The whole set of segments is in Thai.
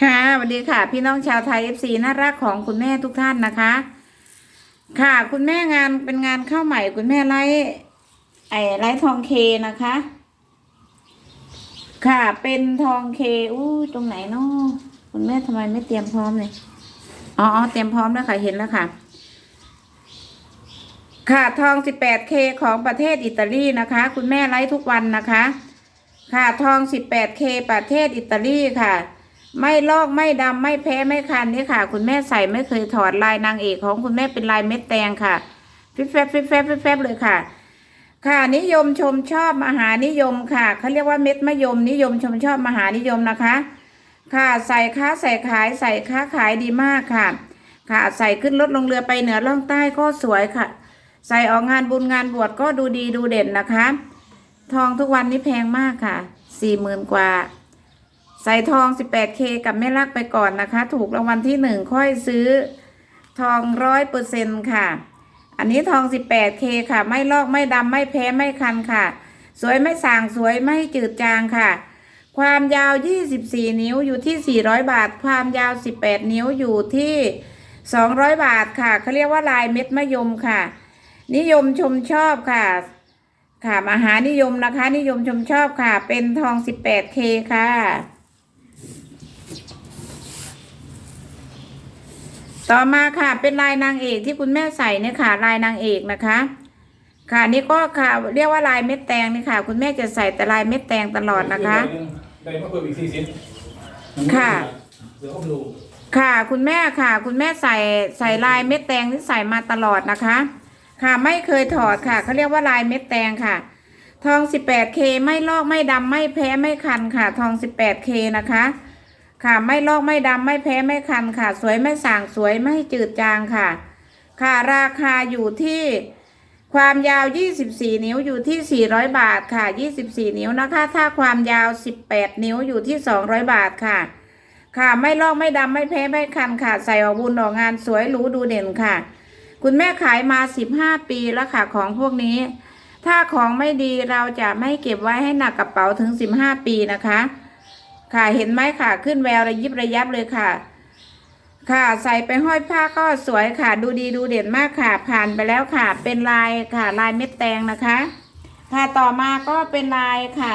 ค่ะสวัสดีค่ะ พี่น้องชาวไทยเอฟซีน่ารักของคุณแม่ทุกท่านนะคะ ค่ะคุณแม่งานเป็นงานเข้าใหม่ คุณแม่ไล่ไอ้ไล่ทองเคนะคะ ค่ะเป็นทองเคอู้ตรงไหนเนาะคุณแม่ทำไมไม่เตรียมพร้อมเลยอ๋ออ๋อเตรียมพร้อมแล้วค่ะเห็นแล้วค่ะ ค่ะทอง 18K ของประเทศอิตาลีนะคะ คุณแม่ไลฟ์ทุกวันนะคะ ค่ะทอง 18K ประเทศอิตาลีค่ะ ไม่ลอกไม่ดำไม่แพ้ไม่คันนี่ค่ะ คุณแม่ใส่ไม่เคยถอดลายนางเอกของคุณแม่เป็นลายเม็ดแตงค่ะฟิบแฟบฟิบแฟบฟิบแฟบเลยค่ะ ค่ะนิยมชมชอบมหานิยมค่ะเขาเรียกว่าเม็ดมะยมนิยมชมชอบมหานิยมนะคะ ค่ะใส่ค้าใส่ขายใส่ค้าขายดีมากค่ะ ค่ะใส่ขึ้นรถลงเรือไปเหนือล่องใต้ก็สวยค่ะ ใส่ออกงานบุญงานบวชก็ดูดีดูเด่นนะคะ ทองทุกวันนี้แพงมากค่ะสี่หมื่นกว่า ใส่ทอง 18K กับแม่ลักไปก่อนนะคะ ถูกรางวัลที่หนึ่งค่อยซื้อทองร้อยเปอร์เซ็นค่ะ อันนี้ทอง 18K ค่ะ ไม่ลอกไม่ดำไม่แพ้ไม่คันค่ะ สวยไม่สางสวยไม่จืดจางค่ะ ความยาว 24 นิ้วอยู่ที่ 400 บาท ความยาว 18 นิ้วอยู่ที่ 200 บาทค่ะเขาเรียกว่าลายเม็ดมะยมค่ะ นิยมชมชอบค่ะ ค่ะมหานิยมนะคะ นิยมชมชอบค่ะ เป็นทอง 18K ค่ะ ต่อมาค่ะเป็นลายนางเอกที่คุณแม่ใส่เนี่ยค่ะ ลายนางเอกนะคะ ค่ะนี่ก็ค่ะเรียกว่าลายเม็ดแตงนี่ค่ะ คุณแม่จะใส่แต่ลายเม็ดแตงตลอดนะคะ ได้มาเพิ่มอีกสี่สิบค่ะ เดี๋ยวเขาไปดูค่ะคุณแม่ค่ะ คุณแม่ใส่ใส่ลายเม็ดแตงที่ใส่มาตลอดนะคะ ค่ะไม่เคยถอดค่ะเขาเรียกว่าลายเม็ดแตงค่ะ ทอง 18K ไม่ลอกไม่ดำไม่แพ้ไม่คันค่ะ ทอง 18K นะคะ ค่ะไม่ลอกไม่ดำไม่แพ้ไม่คันค่ะ สวยไม่สางสวยไม่จืดจางค่ะ ค่ะราคาอยู่ที่ความยาว 24 นิ้วอยู่ที่ 400 บาทค่ะ 24 นิ้วนะคะ ถ้าความยาว 18 นิ้วอยู่ที่ 200 บาทค่ะ ค่ะไม่ลอกไม่ดำไม่แพ้ไม่คันค่ะ ใส่ออกบุญออกงานสวยหรูดูเด่นค่ะ คุณแม่ขายมา 15 ปีแล้วค่ะของพวกนี้ ถ้าของไม่ดีเราจะไม่เก็บไว้ให้หนักกระเป๋าถึง 15 ปีนะคะ ค่ะเห็นไหมค่ะ ขึ้นแววระยิบระยับเลยค่ะ ค่ะใส่ไปห้อยผ้าก็สวยค่ะ ดูดีดูเด่นมากค่ะ ผ่านไปแล้วค่ะ เป็นลายค่ะลายเม็ดแตงนะคะ ค่ะต่อมาก็เป็นลายค่ะ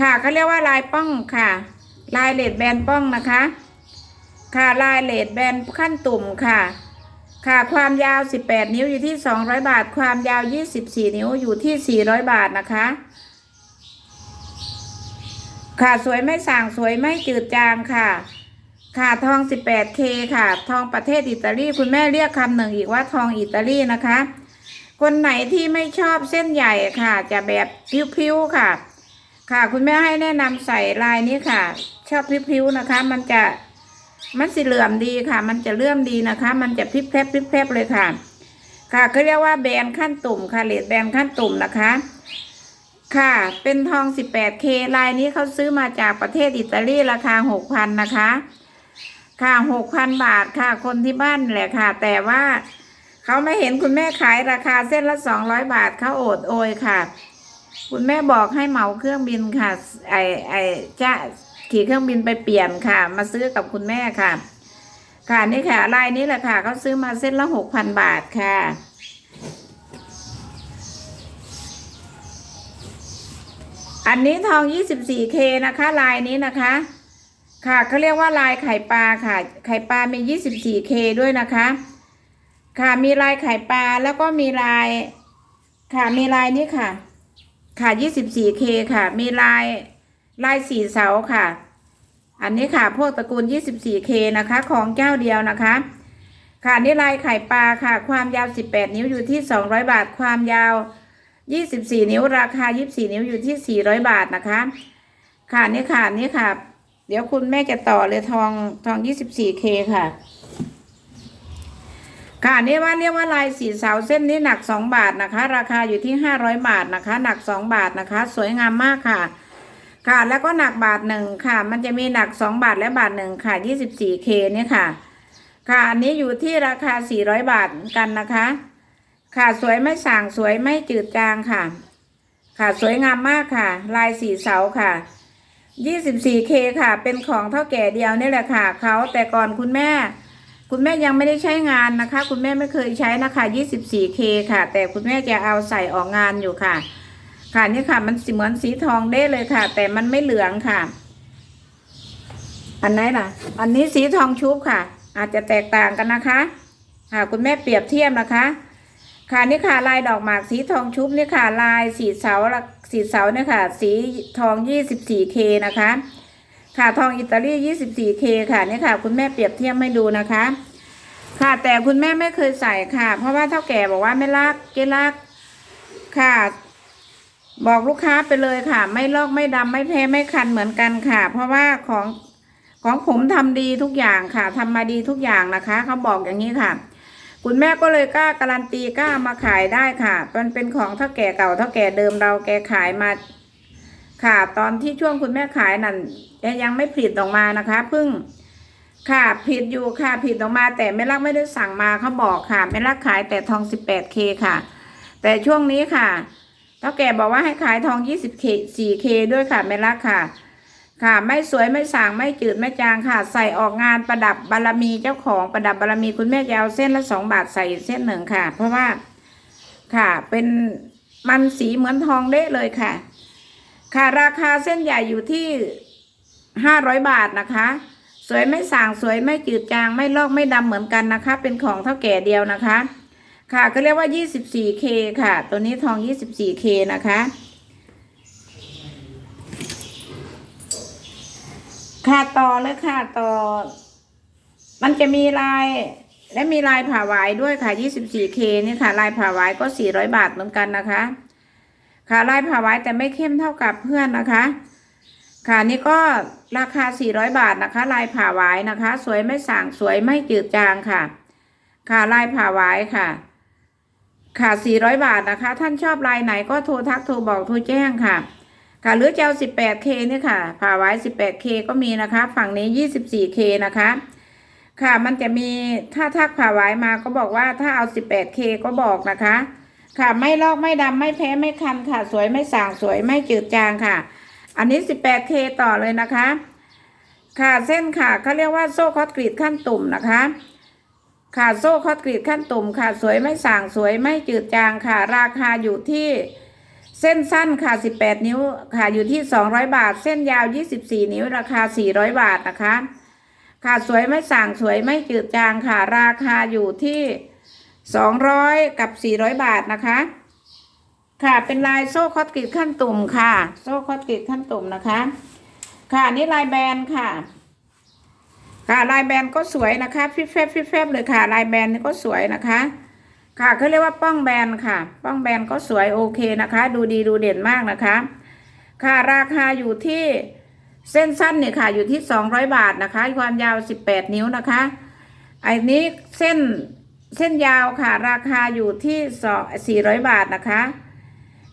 ค่ะก็เรียกว่าลายป้องค่ะ ลายเลดแบนป้องนะคะ ค่ะลายเลดแบนขั้นตุ่มค่ะค่ะความยาว 18 นิ้วอยู่ที่ 200 บาท ความยาว 24 นิ้วอยู่ที่ 400 บาทนะคะ ค่ะสวยไม่ส่างสวยไม่จืดจางค่ะ ค่ะทอง 18K ค่ะ ทองประเทศอิตาลีคุณแม่เรียกคำหนึ่งอีกว่าทองอิตาลีนะคะ คนไหนที่ไม่ชอบเส้นใหญ่ค่ะ จะแบบพิ้วๆค่ะ ค่ะคุณแม่ให้แนะนำใส่ลายนี้ค่ะ ชอบพิ้วๆนะคะ มันจะมันสีเหลื่อมดีค่ะ มันจะเลื่อมดีนะคะ มันจะพริบแพรบพริบแพรบเลยค่ะ ค่ะเขาเรียกว่าแบรนด์ขั้นตุ่มค่ะเลดแบรนด์ขั้นตุ่มนะคะ ค่ะ เป็นทอง 18K ลายนี้เขาซื้อมาจากประเทศอิตาลีราคา 6,000 นะคะ ค่ะ 6,000 บาทค่ะ คนที่บ้านแหละค่ะ แต่ว่าเขาไม่เห็นคุณแม่ขายราคาเส้นละ 200 บาทเขาโอดโอยค่ะ คุณแม่บอกให้เหมาเครื่องบินค่ะ ไอไอจะขี่เครื่องบินไปเปลี่ยนค่ะ มาซื้อกับคุณแม่ค่ะ ค่ะนี่ค่ะลายนี้แหละค่ะเขาซื้อมาเส้นละ 6,000 บาทค่ะ อันนี้ทอง 24K นะคะ ลายนี้นะคะ ค่ะเขาเรียกว่าลายไข่ปลาค่ะ ไข่ปลามี 24K ด้วยนะคะ ค่ะมีลายไข่ปลาแล้วก็มีลาย ค่ะมีลายนี้ค่ะ ค่ะ 24K ค่ะ มีลายลายสีเสาค่ะ อันนี้ค่ะ พวกตระกูล 24K นะคะ ของเจ้าเดียวนะคะ ค่ะนี่ลายไข่ปลาค่ะ ความยาว 18 นิ้วอยู่ที่ 200 บาท ความยาว 24นิ้วราคา24นิ้วอยู่ที่400บาทนะคะ ค่ะนี่ค่ะนี่ค่ะ เดี๋ยวคุณแม่จะต่อเลยทองทอง 24K ค่ะ ค่ะนี่ว่าเรียกว่าลายสีเสาเส้นนี้หนัก2บาทนะคะ ราคาอยู่ที่500บาทนะคะ หนัก2บาทนะคะ สวยงามมากค่ะ ค่ะแล้วก็หนักบาทหนึ่งค่ะ มันจะมีหนัก2บาทและบาทหนึ่งค่ะ 24K เนี่ยค่ะ ค่ะอันนี้อยู่ที่ราคา400บาทเหมือนกันนะคะ ค่ะสวยไม่ส่างสวยไม่จืดจางค่ะ ค่ะสวยงามมากค่ะ ลายสีเสาค่ะ 24K ค่ะ เป็นของเท่าแก่เดียวนี่แหละค่ะเขาแต่ก่อนคุณแม่ คุณแม่ยังไม่ได้ใช้งานนะคะ คุณแม่ไม่เคยใช้นะคะ 24K ค่ะ แต่คุณแม่จะเอาใส่ออกงานอยู่ค่ะ ค่ะนี่ค่ะ มันสีเหมือนสีทองเด้เลยค่ะ แต่มันไม่เหลืองค่ะ อันไหนล่ะ อันนี้สีทองชุบค่ะ อาจจะแตกต่างกันนะคะ ค่ะ คุณแม่เปรียบเทียบนะคะ ค่ะนี่ค่ะลายดอกหมากสีทองชุบนี่ค่ะ ลายสีเสาสีเสาเนี่ยค่ะ สีทอง 24K นะคะ ค่ะทองอิตาลี 24K ค่ะนี่ค่ะ คุณแม่เปรียบเทียบให้ดูนะคะ ค่ะแต่คุณแม่ไม่เคยใส่ค่ะ เพราะว่าเท่าแก่บอกว่าไม่รักเกลักค่ะ บอกลูกค้าไปเลยค่ะ ไม่ลอกไม่ดำไม่แพ้ไม่คันเหมือนกันค่ะ เพราะว่าของของผมทำดีทุกอย่างค่ะทำมาดีทุกอย่างนะคะเขาบอกอย่างนี้ค่ะ คุณแม่ก็เลยกล้าการันตีกล้ามาขายได้ค่ะ มันเป็นของเท่าแก่เก่าเท่าแก่เดิมเราแกขายมา ค่ะ ตอนที่ช่วงคุณแม่ขายนั่นแกยังไม่ผลิตออกมานะคะเพิ่งค่ะผิดอยู่ค่ะผิดออกมา แต่ไม่รักไม่ได้สั่งมาเขาบอกค่ะไม่รักขายแต่ทอง 18K ค่ะ แต่ช่วงนี้ค่ะเท่าแก่บอกว่าให้ขายทอง 20K 4K ด้วยค่ะไม่รักค่ะ ค่ะ ไม่สวยไม่สางไม่จืดไม่จางค่ะ ใส่ออกงานประดับบารมีเจ้าของประดับบารมีคุณแม่จะเอาเส้นละสองบาทใส่เส้นหนึ่งค่ะ เพราะว่าค่ะเป็นมันสีเหมือนทองเด้เลยค่ะ ค่ะราคาเส้นใหญ่อยู่ที่ห้าร้อยบาทนะคะ สวยไม่สางสวยไม่จืดจางไม่ลอกไม่ดำเหมือนกันนะคะ เป็นของเท่าแก่เดียวนะคะ ค่ะก็เรียกว่า 24K ค่ะ ตัวนี้ทอง 24K นะคะ ค่ะต่อเลยค่ะต่อ มันจะมีลายและมีลายผ่าหวายด้วยค่ะ 24K นี่ค่ะ ลายผ่าหวายก็ 400 บาทเหมือนกันนะคะ ค่ะลายผ่าหวายแต่ไม่เข้มเท่ากับเพื่อนนะคะ ค่ะนี่ก็ราคา 400 บาทนะคะ ลายผ่าหวายนะคะ สวยไม่สางสวยไม่จืดจางค่ะ ค่ะลายผ่าหวายค่ะ ค่ะ 400 บาทนะคะ ท่านชอบลายไหนก็โทรทักโทรบอกโทรแจ้งค่ะ ค่ะหรือจะเอา 18K นี่ยค่ะผ่าไว้ 18K ก็มีนะคะ ฝั่งนี้ 24K นะคะ ค่ะมันจะมีถ้าทักผ่าไว้มาก็บอกว่าถ้าเอา 18K ก็บอกนะคะ ค่ะไม่ลอกไม่ดำไม่แพ้ไม่คันค่ะ สวยไม่สางสวยไม่จืดจางค่ะ อันนี้ 18K ต่อเลยนะคะ ค่ะเส้นค่ะเขาเรียกว่าโซ่คอตกรีดขั้นตุ่มนะคะค่ะโซ่คอตกรีดขั้นตุ่มค่ะ สวยไม่สางสวยไม่จืดจางค่ะ ราคาอยู่ที่ เส้นสั้นค่ะ 18 นิ้วค่ะอยู่ที่ 200 บาท เส้นยาว 24 นิ้วราคา 400 บาทนะคะ ค่ะสวยไม่ส่างสวยไม่จืดจางค่ะ ราคาอยู่ที่ 200 กับ 400 บาทนะคะ ค่ะเป็นลายโซ่คอตกรีดขั้นตุ่มค่ะ โซ่คอตกรีดขั้นตุ่มนะคะ ค่ะนี่ลายแบนค่ะ ค่ะลายแบนก็สวยนะคะฟิบแฟบฟิบแฟบเลยค่ะ ลายแบนก็สวยนะคะ ค่ะเขาเรียกว่าป้องแบนค่ะ ป้องแบนก็สวยโอเคนะคะ ดูดีดูเด่นมากนะคะ ค่ะราคาอยู่ที่เส้นสั้นเนี่ยค่ะ อยู่ที่สองร้อยบาทนะคะ ความยาวสิบแปดนิ้วนะคะไอ้นี้เส้นเส้นยาวค่ะ ราคาอยู่ที่สองสี่ร้อยบาทนะคะ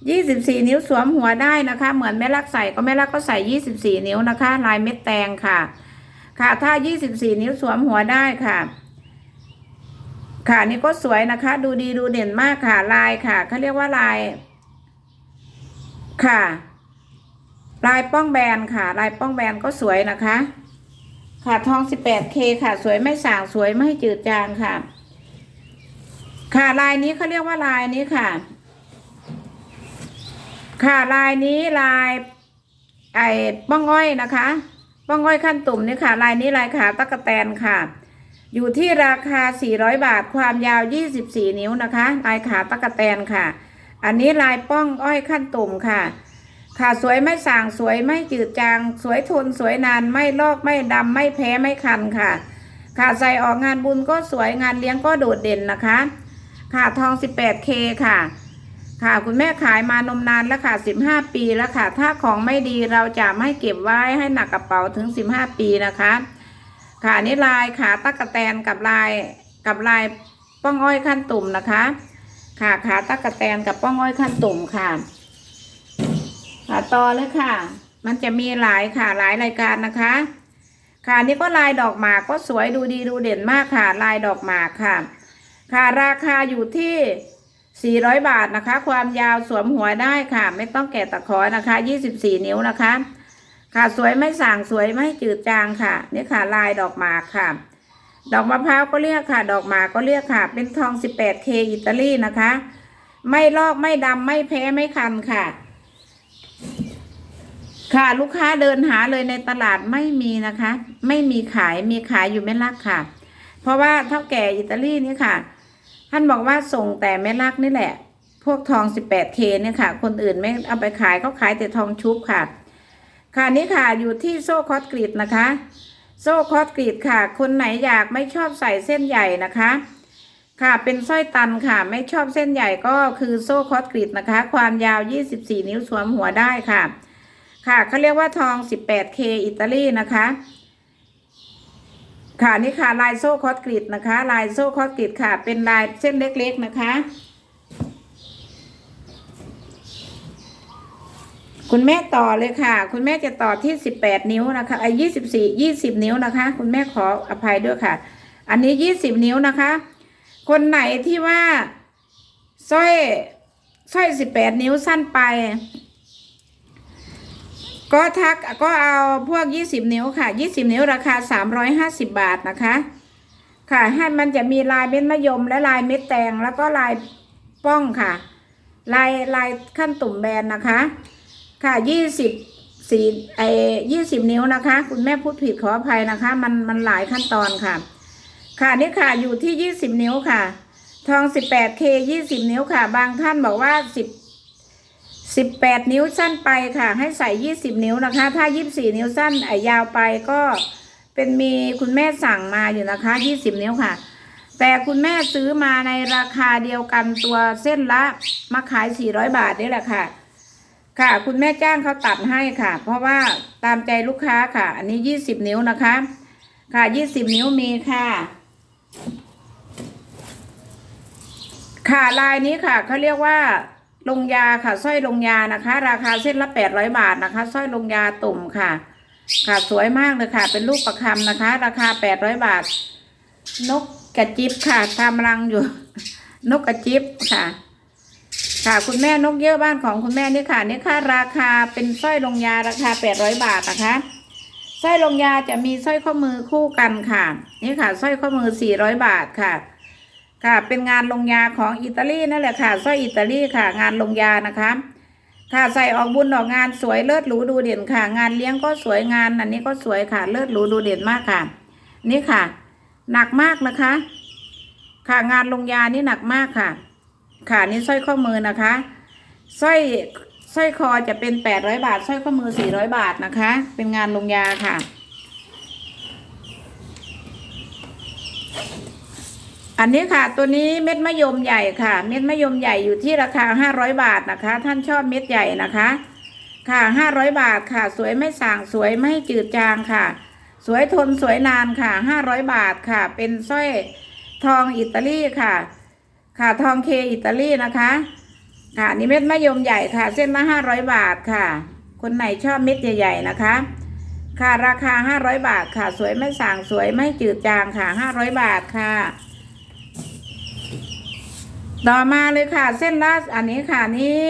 ยี่สิบสี่นิ้วสวมหัวได้นะคะ เหมือนแม่ลักใส่ก็แม่ลักก็ใส่ยี่สิบสี่นิ้วนะคะ ลายเม็ดแตงค่ะ ค่ะ ถ้ายี่สิบสี่นิ้วสวมหัวได้ค่ะ ค่ะนี่ก็สวยนะคะ ดูดีดูเด่นมากค่ะลายค่ะเขาเรียกว่าลาย ค่ะ ลายป้องแบนค่ะ ลายป้องแบนก็สวยนะคะ ค่ะทอง 18K ค่ะ สวยไม่สางสวยไม่จืดจางค่ะ ค่ะลายนี้เขาเรียกว่าลายนี้ค่ะ ค่ะลายนี้ลายไอ้ป้องอ้อยนะคะ ป้องอ้อยขั้นตุ่มนี่ค่ะ ลายนี้ลายขาตะกะแตนค่ะ อยู่ที่ราคา 400 บาทความยาว 24 นิ้วนะคะ ลายขาตะกะแตนค่ะ อันนี้ลายป้องอ้อยขั้นตุ่มค่ะ ค่ะสวยไม่สางสวยไม่จืดจาง สวยทนสวยนานไม่ลอกไม่ดำไม่แพ้ไม่คันค่ะ ค่ะใส่ออกงานบุญก็สวยงานเลี้ยงก็โดดเด่นนะคะ ค่ะทอง 18K ค่ะ ค่ะคุณแม่ขายมานมนานแล้วค่ะ 15 ปีแล้วค่ะ ถ้าของไม่ดีเราจะไม่เก็บไว้ให้หนักกระเป๋าถึง 15 ปีนะคะ ค่ะนี่ลายขาตะกะแตนกับลายกับลายป้องอ้อยขั้นตุ่มนะคะ ค่ะขาตะกะแตนกับป้องอ้อยขั้นตุ่มค่ะค่ะต่อเลยค่ะ มันจะมีหลายค่ะหลายรายการนะคะ ค่ะนี่ก็ลายดอกหมากก็สวยดูดีดูเด่นมากค่ะ ลายดอกหมากค่ะ ค่ะราคาอยู่ที่400 บาทนะคะ ความยาวสวมหัวได้ค่ะ ไม่ต้องแกะตะขอนะคะ 24 นิ้วนะคะ ค่ะสวยไม่ส่างสวยไม่จืดจางค่ะนี่ค่ะ ลายดอกหมากค่ะ ดอกมะพร้าวก็เรียกค่ะ ดอกหมากก็เรียกค่ะ เป็นทอง 18K อิตาลีนะคะ ไม่ลอกไม่ดำไม่แพ้ไม่คันค่ะ ค่ะลูกค้าเดินหาเลยในตลาดไม่มีนะคะ ไม่มีขายมีขายอยู่แม่ลักค่ะ เพราะว่าเท่าแก่อิตาลีนี่ค่ะ ท่านบอกว่าส่งแต่แม่ลักนี่แหละ พวกทอง 18K เนี่ยค่ะ คนอื่นไม่เอาไปขายเขาขายแต่ทองชุบค่ะ ค่ะนี่ค่ะอยู่ที่โซ่คอสกรีดนะคะ โซ่คอสกรีดค่ะ คนไหนอยากไม่ชอบใส่เส้นใหญ่นะคะ ค่ะเป็นสร้อยตันค่ะ ไม่ชอบเส้นใหญ่ก็คือโซ่คอสกรีดนะคะ ความยาว 24 นิ้วสวมหัวได้ค่ะ ค่ะเขาเรียกว่าทอง 18K อิตาลีนะคะค่ะนี่ค่ะลายโซ่คอสกรีดนะคะ ลายโซ่คอสกรีดค่ะ เป็นลายเส้นเล็กๆนะคะ คุณแม่ต่อเลยค่ะ คุณแม่จะต่อที่18นิ้วนะคะไอ้ยี่สิบสี่ยี่สิบนิ้วนะคะ คุณแม่ขออภัยด้วยค่ะ อันนี้20นิ้วนะคะ คนไหนที่ว่าสร้อยสร้อย18นิ้วสั้นไป ก็ทักก็เอาพวก20นิ้วค่ะ20นิ้วราคา350บาทนะคะ ค่ะให้มันจะมีลายเม็ดมะยมและลายเม็ดแตงแล้วก็ลายป้องค่ะ ลายลายขั้นตุ่มแบนนะคะ ค่ะ20สี่ไอ้20นิ้วนะคะ คุณแม่พูดผิดขออภัยนะคะ มันมันหลายขั้นตอนค่ะ ค่ะนี่ค่ะอยู่ที่20นิ้วค่ะ ทอง 18K 20นิ้วค่ะ บางท่านบอกว่า10 18นิ้วสั้นไปค่ะ ให้ใส่20นิ้วนะคะ ถ้า24นิ้วสั้นไอ้ยาวไปก็เป็นมีคุณแม่สั่งมาอยู่นะคะ20นิ้วค่ะ แต่คุณแม่ซื้อมาในราคาเดียวกันตัวเส้นละมาขาย400บาทนี่แหละค่ะ ค่ะ คุณแม่จ้างเขาตัดให้ค่ะ เพราะว่าตามใจลูกค้าค่ะ อันนี้20นิ้วนะคะ ค่ะ20นิ้วมีค่ะ ค่ะลายนี้ค่ะเขาเรียกว่าลงยาค่ะสร้อยลงยานะคะ ราคาเส้นละแปดร้อยบาทนะคะสร้อยลงยาตุ่มค่ะ ค่ะสวยมากเลยค่ะ เป็นลูกประคำนะคะ ราคาแปดร้อยบาท นกกระจิบค่ะทำรังอยู่ นกกระจิบค่ะ ค่ะคุณแม่นกเยอะบ้านของคุณแม่นี่ค่ะนี่ค่ะ ราคาเป็นสร้อยลงยาราคาแปดร้อยบาทนะคะสร้อยลงยาจะมีสร้อยข้อมือคู่กันค่ะ นี่ค่ะสร้อยข้อมือสี่ร้อยบาทค่ะ ค่ะเป็นงานลงยาของอิตาลีนั่นแหละค่ะสร้อยอิตาลีค่ะ งานลงยานะคะค่ะใส่ออกบุญออกงานสวยเลิศหรูดูเด่นค่ะ งานเลี้ยงก็สวยงานอันนี้ก็สวยค่ะเลิศหรูดูเด่นมากค่ะ นี่ค่ะ หนักมากนะคะ ค่ะงานลงยานี่หนักมากค่ะ ค่ะนี่สร้อยข้อมือนะคะสร้อยสร้อยคอจะเป็นแปดร้อยบาทสร้อยข้อมือสี่ร้อยบาทนะคะ เป็นงานลงยาค่ะอันนี้ค่ะตัวนี้เม็ดมะยมใหญ่ค่ะ เม็ดมะยมใหญ่อยู่ที่ราคาห้าร้อยบาทนะคะ ท่านชอบเม็ดใหญ่นะคะ ค่ะห้าร้อยบาทค่ะ สวยไม่สางสวยไม่จืดจางค่ะ สวยทนสวยนานค่ะห้าร้อยบาทค่ะ เป็นสร้อยทองอิตาลีค่ะ ค่ะทองเคอิตาลีนะคะค่ะนี่เม็ดมะยมใหญ่ค่ะ เส้นละห้าร้อยบาทค่ะ คนไหนชอบเม็ดใหญ่ๆนะคะ ค่ะราคาห้าร้อยบาทค่ะ สวยไม่ส่างสวยไม่จืดจางค่ะห้าร้อยบาทค่ะ ต่อมาเลยค่ะ เส้นละอันนี้ค่ะนี่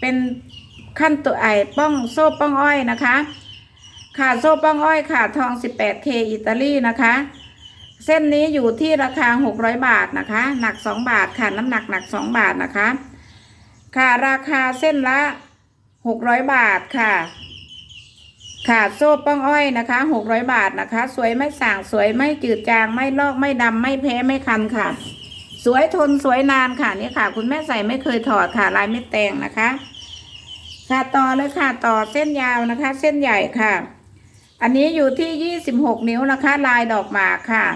เป็นขั้นตัวไอป้องโซ่ป้องอ้อยนะคะ ค่ะโซ่ป้องอ้อยค่ะ ทอง 18K อิตาลีนะคะ เส้นนี้อยู่ที่ราคา 600 บาทนะคะ หนัก 2 บาทค่ะ น้ำหนักหนัก 2 บาทนะคะ ค่ะราคาเส้นละ 600 บาทค่ะ ค่ะโซ่ป้องอ้อยนะคะ 600 บาทนะคะ สวยไม่ส่างสวยไม่จืดจางไม่ลอกไม่ดำไม่แพ้ไม่คันค่ะ สวยทนสวยนานค่ะนี่ค่ะ คุณแม่ใส่ไม่เคยถอดค่ะลายเม็ดแตงนะคะ ค่ะต่อเลยค่ะต่อเส้นยาวนะคะ เส้นใหญ่ค่ะ อันนี้อยู่ที่ 26 นิ้วนะคะ ลายดอกหมากค่ะ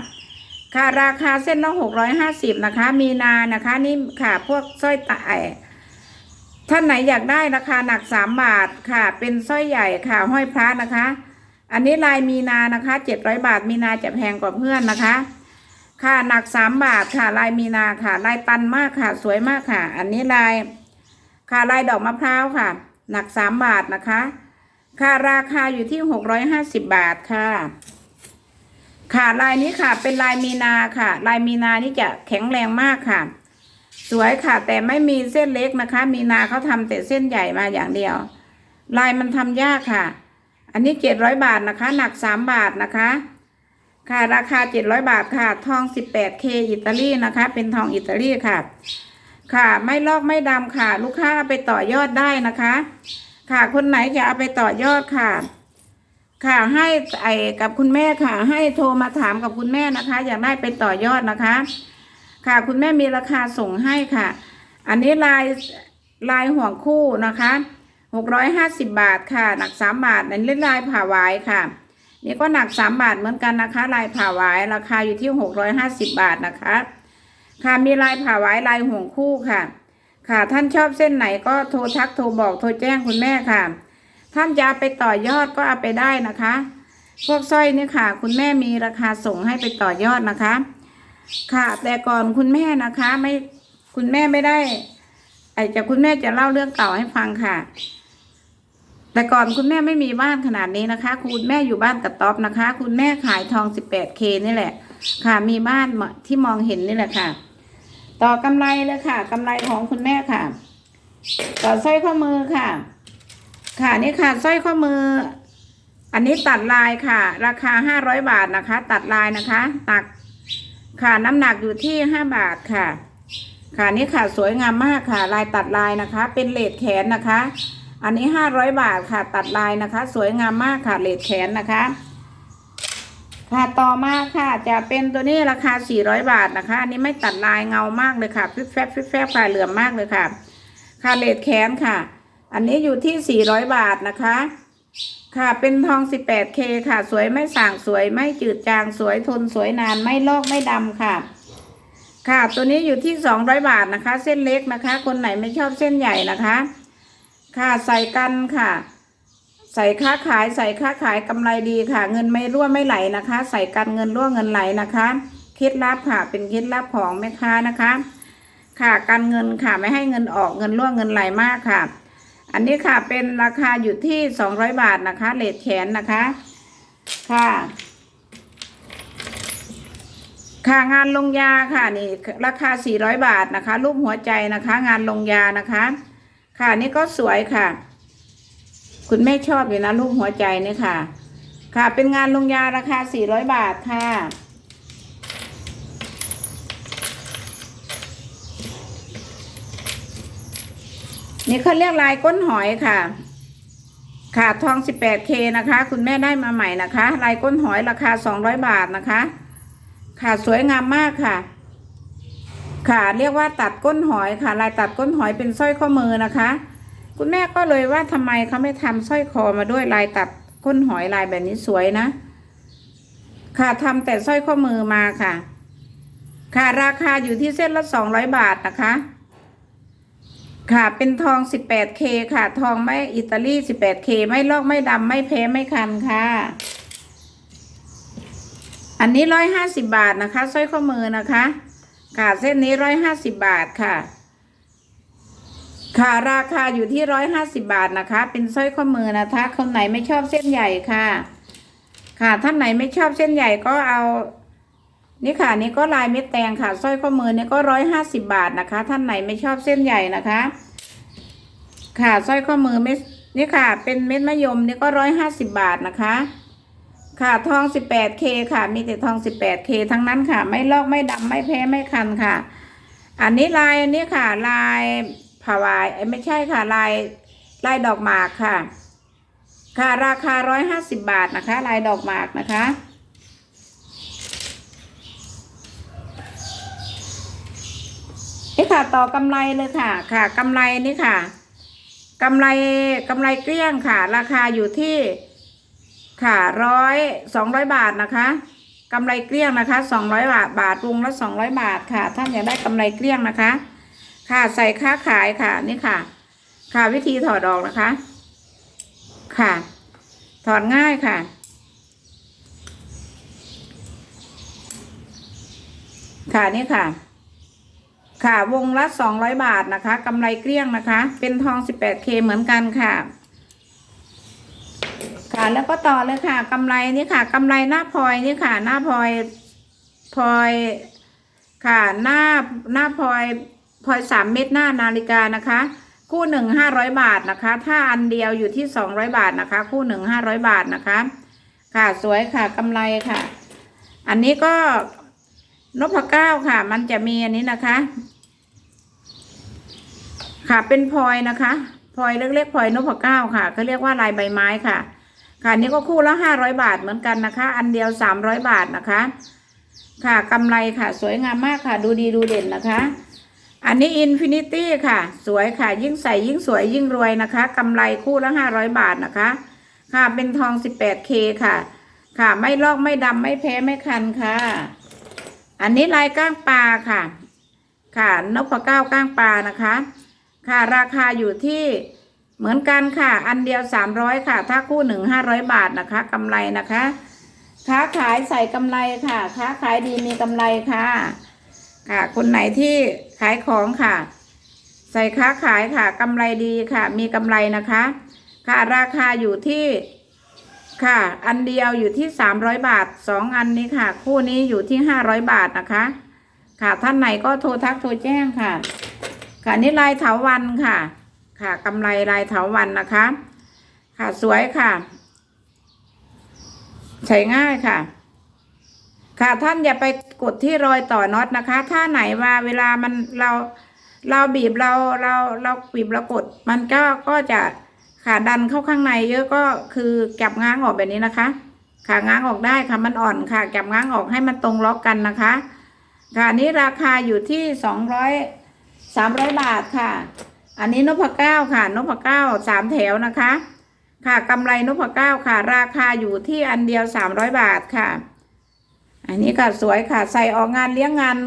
ค่ะราคาเส้นละ650นะคะ มีนานะคะนี่ค่ะพวกสร้อยตะไอท่านไหนอยากได้ราคาหนัก3บาทค่ะ เป็นสร้อยใหญ่ค่ะห้อยพระนะคะ อันนี้ลายมีนานะคะ700บาทมีนาจะแพงกว่าเพื่อนนะคะ ค่ะหนัก3บาทค่ะ ลายมีนาค่ะ ลายตันมากค่ะ สวยมากค่ะ อันนี้ลาย ค่ะลายดอกมะพร้าวค่ะ หนัก3บาทนะคะ ค่ะราคาอยู่ที่650บาทค่ะ ค่ะลายนี้ค่ะเป็นลายมีนาค่ะ ลายมีนานี่จะแข็งแรงมากค่ะ สวยค่ะ แต่ไม่มีเส้นเล็กนะคะ มีนาเขาทำแต่เส้นใหญ่มาอย่างเดียว ลายมันทำยากค่ะ อันนี้เจ็ดร้อยบาทนะคะ หนักสามบาทนะคะ ค่ะราคาเจ็ดร้อยบาทค่ะ ทองสิบแปดเคอิตาลีนะคะ เป็นทองอิตาลีค่ะ ค่ะไม่ลอกไม่ดำค่ะ ลูกค้าไปต่อยอดได้นะคะ ค่ะคนไหนจะเอาไปต่อยอดค่ะ ค่ะให้ไอ้กับคุณแม่ค่ะ ให้โทรมาถามกับคุณแม่นะคะ อยากได้ไปต่อยอดนะคะ ค่ะคุณแม่มีราคาส่งให้ค่ะ อันนี้ลายลายห่วงคู่นะคะหกร้อยห้าสิบบาทค่ะ หนักสามบาทอันนี้ลายผ่าวายค่ะ นี่ก็หนักสามบาทเหมือนกันนะคะ ลายผ่าวายราคาอยู่ที่หกร้อยห้าสิบบาทนะคะ ค่ะมีลายผ่าวายลายห่วงคู่ค่ะ ค่ะท่านชอบเส้นไหนก็โทรทักโทรบอกโทรแจ้งคุณแม่ค่ะ ท่านจะเอาไปต่อยอดก็เอาไปได้นะคะ พวกสร้อยนี่ค่ะ คุณแม่มีราคาส่งให้ไปต่อยอดนะคะ ค่ะ แต่ก่อนคุณแม่นะคะไม่คุณแม่ไม่ได้ไอจะคุณแม่จะเล่าเรื่องเก่าให้ฟังค่ะ แต่ก่อนคุณแม่ไม่มีบ้านขนาดนี้นะคะ คุณแม่อยู่บ้านกระต๊อบนะคะ คุณแม่ขายทอง 18K นี่แหละ ค่ะ มีบ้านที่มองเห็นนี่แหละค่ะ ต่อกำไรเลยค่ะกำไรของคุณแม่ค่ะ ต่อสร้อยข้อมือค่ะ ค่ะนี่ค่ะสร้อยข้อมือ อันนี้ตัดลายค่ะ ราคาห้าร้อยบาทนะคะ ตัดลายนะคะหนักค่ะน้ำหนักอยู่ที่ห้าบาทค่ะ ค่ะนี่ค่ะสวยงามมากค่ะ ลายตัดลายนะคะ เป็นเลดแขนนะคะ อันนี้ห้าร้อยบาทค่ะ ตัดลายนะคะ สวยงามมากค่ะเลดแขนนะคะ ค่ะต่อมาค่ะ จะเป็นตัวนี้ราคาสี่ร้อยบาทนะคะ อันนี้ไม่ตัดลายเงามากเลยค่ะฟิบแฟบฟิบแฟบค่ะเหลื่อมมากเลยค่ะ ค่ะเลดแขนค่ะ อันนี้อยู่ที่สี่ร้อยบาทนะคะ ค่ะเป็นทอง 18K ค่ะ สวยไม่ส่างสวยไม่จืดจางสวยทนสวยนานไม่ลอกไม่ดำค่ะ ค่ะตัวนี้อยู่ที่ 200 บาทนะคะ เส้นเล็กนะคะ คนไหนไม่ชอบเส้นใหญ่นะคะ ค่ะใส่กันค่ะ ใส่ค้าขายใส่ค้าขายกำไรดีค่ะ เงินไม่รั่วไม่ไหลนะคะ ใส่กันเงินรั่วเงินไหลนะคะเคล็ดลับค่ะ เป็นเคล็ดลับของแม่ค้านะคะ ค่ะการเงินค่ะไม่ให้เงินออกเงินรั่วเงินไหลมากค่ะ อันนี้ค่ะเป็นราคาอยู่ที่สองร้อยบาทนะคะเลทแขนนะคะ ค่ะ ค่ะงานลงยาค่ะนี่ราคาสี่ร้อยบาทนะคะ รูปหัวใจนะคะ งานลงยานะคะ ค่ะนี่ก็สวยค่ะ คุณแม่ชอบอยู่นะรูปหัวใจนี่ค่ะ ค่ะเป็นงานลงยาราคาสี่ร้อยบาทค่ะ นี่เขาเรียกลายก้นหอยค่ะค่ะทอง 18K นะคะ คุณแม่ได้มาใหม่นะคะ ลายก้นหอยราคา 200 บาทนะคะ ค่ะสวยงามมากค่ะ ค่ะเรียกว่าตัดก้นหอยค่ะ ลายตัดก้นหอยเป็นสร้อยข้อมือนะคะ คุณแม่ก็เลยว่าทำไมเขาไม่ทำสร้อยคอมาด้วยลายตัดก้นหอยลายแบบนี้สวยนะ ค่ะทำแต่สร้อยข้อมือมาค่ะ ค่ะราคาอยู่ที่เส้นละ 200 บาทนะคะ ค่ะ เป็นทอง 18K ค่ะ ทองไม่อิตาลี 18K ไม่ลอกไม่ดำไม่แพ้ไม่คันค่ะ อันนี้150บาทนะคะสร้อยข้อมือนะคะ ค่ะเส้นนี้150บาทค่ะ ค่ะราคาอยู่ที่150บาทนะคะ เป็นสร้อยข้อมือนะคะคนไหนไม่ชอบเส้นใหญ่ค่ะ ค่ะท่านไหนไม่ชอบเส้นใหญ่ก็เอา นี่ค่ะนี่ก็ลายเม็ดแตงค่ะสร้อยข้อมือนี่ก็ร้อยห้าสิบบาทนะคะ ท่านไหนไม่ชอบเส้นใหญ่นะคะ ค่ะสร้อยข้อมือเม็ดนี่ค่ะ เป็นเม็ดมะยมนี่ก็ร้อยห้าสิบบาทนะคะ ค่ะทองสิบแปดเคค่ะ มีแต่ทองสิบแปดเคทั้งนั้นค่ะ ไม่ลอกไม่ดำไม่แพ้ไม่คันค่ะ อันนี้ลายอันนี้ค่ะ ลายผาวายเอ้ยไม่ใช่ค่ะลายลายดอกหมากค่ะ ค่ะราคาร้อยห้าสิบบาทนะคะ ลายดอกหมากนะคะ ค่ะต่อกำไรเลยค่ะ ค่ะกำไรนี่ค่ะกำไรกำไรเกลี้ยงค่ะ ราคาอยู่ที่ค่ะร้อยสองร้อยบาทนะคะกำไรเกลี้ยงนะคะสองร้อยบาทบาทวงละสองร้อยบาทค่ะ ท่านอยากได้กำไรเกลี้ยงนะคะ ค่ะใส่ค้าขายค่ะนี่ค่ะ ค่ะวิธีถอดออกนะคะ ค่ะ ถอดง่ายค่ะค่ะนี่ค่ะ ค่ะ วงละสองร้อยบาทนะคะกำไรเกลี้ยงนะคะ เป็นทอง 18K เหมือนกันค่ะ ค่ะแล้วก็ต่อเลยค่ะกำไรนี่ค่ะกำไรหน้าพลอยนี่ค่ะ หน้าพลอยพลอยค่ะหน้าหน้าพลอยพลอยสามเม็ดหน้านาฬิกานะคะ คู่หนึ่งห้าร้อยบาทนะคะ ถ้าอันเดียวอยู่ที่สองร้อยบาทนะคะ คู่หนึ่งห้าร้อยบาทนะคะ ค่ะสวยค่ะกำไรค่ะ อันนี้ก็ นพเก้าค่ะ มันจะมีอันนี้นะคะ ค่ะเป็นพลอยนะคะพลอยเล็กๆพลอยนพเก้าค่ะเขาเรียกว่าลายใบไม้ค่ะ ค่ะนนี้ก็คู่ละห้าร้อยบาทเหมือนกันนะคะ อันเดียวสามร้อยบาทนะคะ ค่ะกำไรค่ะ สวยงามมากค่ะ ดูดีดูเด่นนะคะ อันนี้อินฟินิตี้ค่ะ สวยค่ะ ยิ่งใส่ยิ่งสวยยิ่งรวยนะคะกำไรคู่ละห้าร้อยบาทนะคะ ค่ะเป็นทอง 18K ค่ะ ค่ะไม่ลอกไม่ดำไม่แพ้ไม่คันค่ะ อันนี้ลายก้างปลาค่ะ ค่ะนกพเก้าก้างปลานะคะ ค่ะราคาอยู่ที่เหมือนกันค่ะ อันเดียว300ค่ะ ถ้าคู่หนึ่ง500บาทนะคะกำไรนะคะ ค้าขายใส่กำไรค่ะ ค้าขายดีมีกำไรค่ะ ค่ะ คนไหนที่ขายของค่ะ ใส่ค้าขายค่ะกำไรดีค่ะ มีกำไรนะคะ ค่ะราคาอยู่ที่ ค่ะ อันเดียวอยู่ที่สามร้อยบาทสองอันนี้ค่ะ คู่นี้อยู่ที่ห้าร้อยบาทนะคะ ค่ะท่านไหนก็โทรทักโทรแจ้งค่ะ ค่ะนี่ลายเถาวันค่ะ ค่ะกำไรลายเถาวันนะคะ ค่ะสวยค่ะ ใช้ง่ายค่ะ ค่ะท่านอย่าไปกดที่รอยต่อน็อตนะคะ ถ้าไหนว่าเวลามันเราเราบีบเราเราเราบีบเรากด มันก็ก็จะ ค่ะดันเข้าข้างในเยอะก็คือแก็บง้างออกแบบนี้นะคะค่ะง้างออกได้ค่ะมันอ่อนค่ะแก็บง้างออกให้มันตรงล็อกกันนะคะ ค่ะนนี้ราคาอยู่ที่สองร้อยสามร้อยบาทค่ะ อันนี้นพเก้าค่ะนพเก้าสามแถวนะคะ ค่ะกำไรนพเก้าค่ะ ราคาอยู่ที่อันเดียวสามร้อยบาทค่ะ อันนี้ค่ะสวยค่ะใส่ออกงานเลี้ยงงาน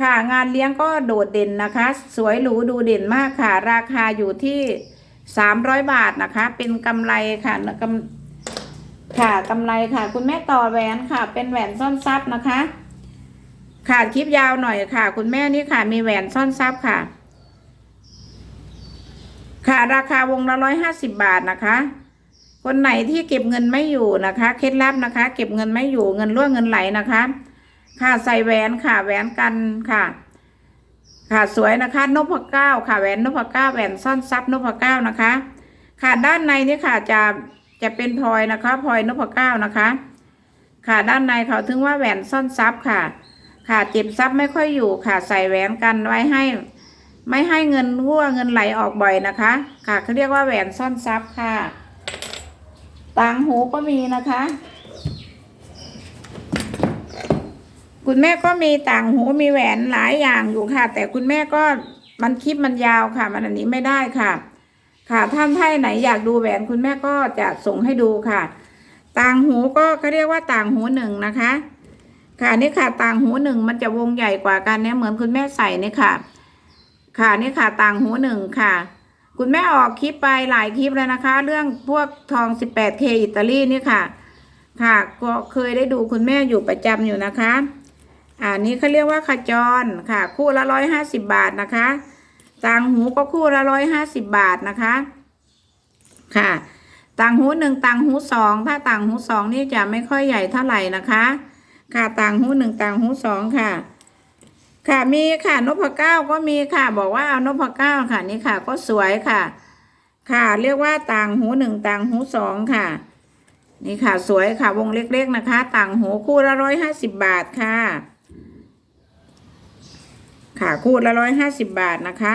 ค่ะงานเลี้ยงก็โดดเด่นนะคะ สวยหรูดูเด่นมากค่ะ ราคาอยู่ที่ สามร้อยบาทนะคะ เป็นกำไรค่ะกำค่ะกำไรค่ะ คุณแม่ต่อแหวนค่ะ เป็นแหวนซ่อนทรัพย์นะคะ ค่ะคลิปยาวหน่อยค่ะ คุณแม่นี่ค่ะ มีแหวนซ่อนทรัพย์ค่ะ ค่ะราคาวงละร้อยห้าสิบบาทนะคะ คนไหนที่เก็บเงินไม่อยู่นะคะ เคล็ดลับนะคะ เก็บเงินไม่อยู่เงินรั่วงเงินไหลนะคะ ค่ะใส่แหวนค่ะแหวนกันค่ะ ค่ะสวยนะคะนพเก้าค่ะแหวนนพเก้าแหวนซ่อนทรัพย์นพเก้านะคะ ค่ะด้านในนี่ค่ะจะจะเป็นพลอยนะคะพลอยนพเก้านะคะ ค่ะด้านในเขาถึงว่าแหวนซ่อนทรัพย์ค่ะ ค่ะเจ็บทรัพย์ไม่ค่อยอยู่ค่ะใส่แหวนกันไว้ให้ ไม่ให้เงินรั่วเงินไหลออกบ่อยนะคะ ค่ะเขาเรียกว่าแหวนซ่อนทรัพย์ค่ะ ต่างหูก็มีนะคะ คุณแม่ก็มีต่างหูมีแหวนหลายอย่างอยู่ค่ะ แต่คุณแม่ก็มันคลิปมันยาวค่ะ มันอันนี้ไม่ได้ค่ะ ค่ะท่านท่านไหนอยากดูแหวนคุณแม่ก็จะส่งให้ดูค่ะ ต่างหูก็เขาเรียกว่าต่างหูหนึ่งนะคะ ค่ะนี่ค่ะต่างหูหนึ่งมันจะวงใหญ่กว่ากันเนี่ยเหมือนคุณแม่ใส่นี่ค่ะ ค่ะนี่ค่ะต่างหูหนึ่งค่ะ คุณแม่ออกคลิปไปหลายคลิปแล้วนะคะ เรื่องพวกทอง 18K อิตาลีนี่ค่ะ ค่ะก็เคยได้ดูคุณแม่อยู่ประจำอยู่นะคะ อ่านี่เขาเรียกว่าขจรค่ะ คู่ละร้อยห้าสิบบาทนะคะต่างหูก็คู่ละร้อยห้าสิบบาทนะคะ ค่ะ ต่างหูหนึ่งต่างหูสองถ้าต่างหูสองนี่จะไม่ค่อยใหญ่เท่าไหร่นะคะ ค่ะต่างหูหนึ่งต่างหูสองค่ะ ค่ะมีค่ะนพเก้าก็มีค่ะ บอกว่าเอานพเก้าค่ะนี่ค่ะ ก็สวยค่ะ ค่ะเรียกว่าต่างหูหนึ่งต่างหูสองค่ะ นี่ค่ะสวยค่ะวงเล็กๆนะคะ ต่างหูคู่ละร้อยห้าสิบบาทค่ะ ค่ะคู่ละร้อยห้าสิบบาทนะคะ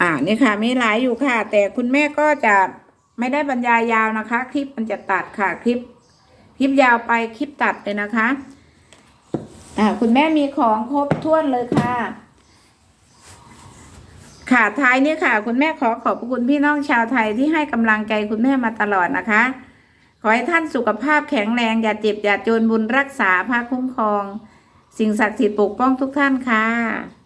อ่านี่ค่ะมีหลายอยู่ค่ะ แต่คุณแม่ก็จะไม่ได้บรรยายยาวนะคะ คลิปมันจะตัดค่ะคลิป คลิปยาวไปคลิปตัดเลยนะคะ อ่าคุณแม่มีของครบถ้วนเลยค่ะค่ะท้ายนี้ค่ะ คุณแม่ขอขอบคุณพี่น้องชาวไทยที่ให้กำลังใจคุณแม่มาตลอดนะคะ ขอให้ท่านสุขภาพแข็งแรง อย่าเจ็บอย่าจนบุญรักษาพระคุ้มครอง สิ่งศักดิ์สิทธิ์ปกป้องทุกท่านค่ะ